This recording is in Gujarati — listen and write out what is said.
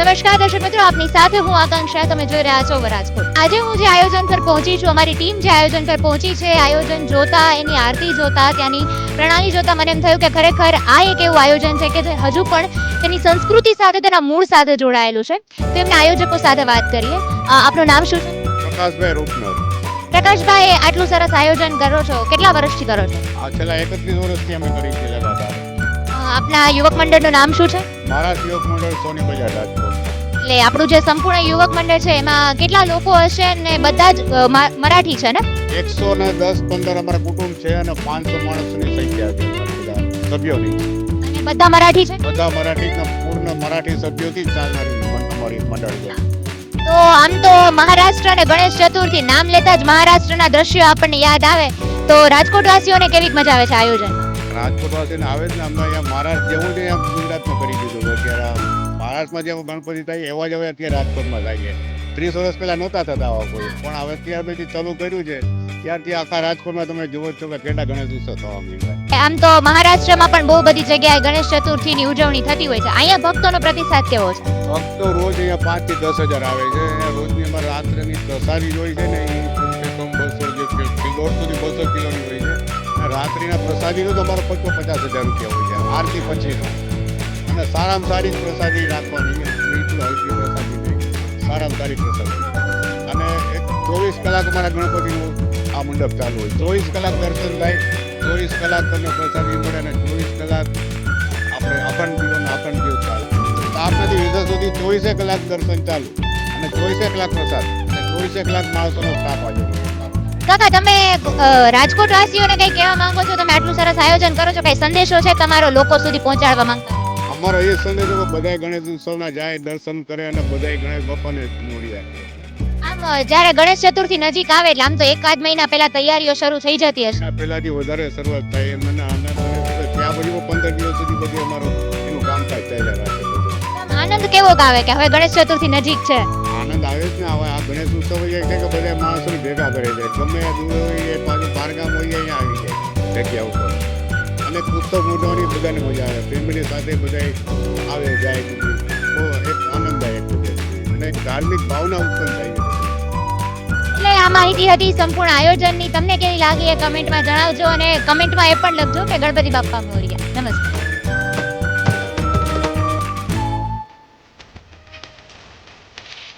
નમસ્કાર દર્શક મિત્રો આપની સાથે હું આકાંક્ષા તમે જોઈ રહ્યા છો વરાજકોટ. આજે હું જે આયોજન પર પહોંચી છું અમારી ટીમ જે આયોજન પર પહોંચી છે આયોજન જોતા એની આરતી જોતા ત્યાંની પ્રણાલી જોતા મને એમ થયું કે ખરેખર આ એક એવું આયોજન છે કે જે હજુ પણ તેની સંસ્કૃતિ સાથે તેના મૂળ સાથે જોડાયેલું છે. તો એમના આયોજકો સાથે વાત કરીએ. આપનું નામ શું છે? પ્રકાશભાઈ રૂપનર. પ્રકાશભાઈ આટલું સરસ આયોજન કરો છો. કેટલા વર્ષથી કરો છો? આ છેલ્લા એકત્રીસ વર્ષથી અમે કરી છે આપના યુવક મંડળનું નામ શું છે? મારા યુવક મંડળ સોની બજાર રાજકોટ. એટલે આપણું જે સંપૂર્ણ યુવક મંડળ છે એમાં કેટલા લોકો હશે ને બધા જ મરાઠી છે ને? એકસો ને દસ પંદર અમારા કુટુંબ છે અને પાંચસો માણસોની સંખ્યા છે સભ્યોની. અને બધા મરાઠી છે? બધા મરાઠી પૂર્ણ મરાઠી સભ્યોથી ચાલનારી અમારી મંડળ છે. તો આમ તો મહારાષ્ટ્ર અને ગણેશ ચતુર્થી નામ લેતા જ મહારાષ્ટ્રના દ્રશ્યો આપણને યાદ આવે. તો રાજકોટ વાસીઓને કેવી મજા આવે છે આયોજન? રાજકોટ વાસીને આવે જ ને અમને અહીંયા મહારાષ્ટ્ર જેવું છે એમ ગુજરાતમાં કરી દીધું છે. અત્યારે મહારાષ્ટ્રમાં જેમ ગણપતિ થાય એવા જ હવે અત્યારે રાજકોટમાં થાય છે. ત્રીસ વર્ષ પહેલા નહોતા થતા આવા કોઈ. પણ હવે ત્યાર પછી ચાલુ કર્યું છે. ત્યારથી આખા રાજકોટમાં તમે જુઓ છો કે કેટલા ગણેશ ઉત્સવ થવા માંડ્યા આમ તો મહારાષ્ટ્રમાં પણ બહુ બધી જગ્યાએ ગણેશ ચતુર્થીની ઉજવણી થતી હોય છે. અહીંયા ભક્તોનો પ્રતિસાદ કેવો છે? ભક્તો રોજ અહીંયા પાંચથી દસ હજાર આવે છે. રોજની અમારે રાત્રેની પ્રસારી હોય છે ને એ બસો જે દોઢસો થી બસો કિલોની હોય છે. રાત્રિના પ્રસાદીનો તો અમારો પચો પચાસ હજાર રૂપિયા હોય છે. આરતી પછીનો. અને સારામાં સારી પ્રસાદી રાખવાની બિલકુલ હલકી પ્રસાદી નહીં. સારામાં સારી પ્રસાદી. અને એક ચોવીસ કલાક અમારા ગણપતિનું આ મંડપ ચાલુ હોય. ચોવીસ કલાક દર્શન થાય, ચોવીસ કલાક તમને પ્રસાદી મળે અને ચોવીસ કલાક આપણે આપણ જીવન આપણ જીવ ચાલુ. સ્થાપનાથી વિધા સુધી ચોવીસે કલાક દર્શન ચાલુ. અને ચોવીસે કલાક પ્રસાદ. અને ચોવીસે કલાક માણસોનો સ્ટાફ હાજર હોય કાકા તમે રાજકોટ વાસીઓને કઈ કહેવા માંગો છો? તમે આટલું સરસ આયોજન કરો છો? કઈ સંદેશો છે તમારો લોકો સુધી પહોંચાડવા માંગતા? અમારો એ સંદેશો કે બધાય ગણેશ ઉત્સવના જાય દર્શન કરે અને બધાય ગણેશ બાપાને મૂડી આપે. આમ જ્યારે ગણેશ ચતુર્થી નજીક આવે એટલે આમ તો એકાદ મહિના પહેલા તૈયારીઓ શરૂ થઈ જતી હશે. પહેલાથી વધારે શરૂઆત થાય એમ અને આના ત્યાં પછી પંદર દિવસ સુધી બધી અમારું એનું કામકાજ ચાલ્યા રાખે આનંદ કેવો ગાવે કે હવે ગણેશ ચતુર્થી નજીક છે? આનંદ ને આ ગણેશ ઉત્સવ હોય છે કે બધા માણસો ભેગા કરે છે. ગમે દૂર હોય એ પાછું બહારગામ હોય અહીંયા આવી જાય જગ્યા ઉપર. અને પુસ્તક મોટવાની બધાને મજા આવે. ફેમિલી સાથે બધા આવે, જાય બહુ એક આનંદદાયક છે. અને ધાર્મિક ભાવના ઉત્પન્ન થાય છે. એટલે આ માહિતી હતી સંપૂર્ણ આયોજનની. તમને કેવી લાગી એ કમેન્ટમાં જણાવજો અને કમેન્ટમાં એ પણ લખજો કે ગણપતિ બાપ્પા મોરિયા નમસ્કાર.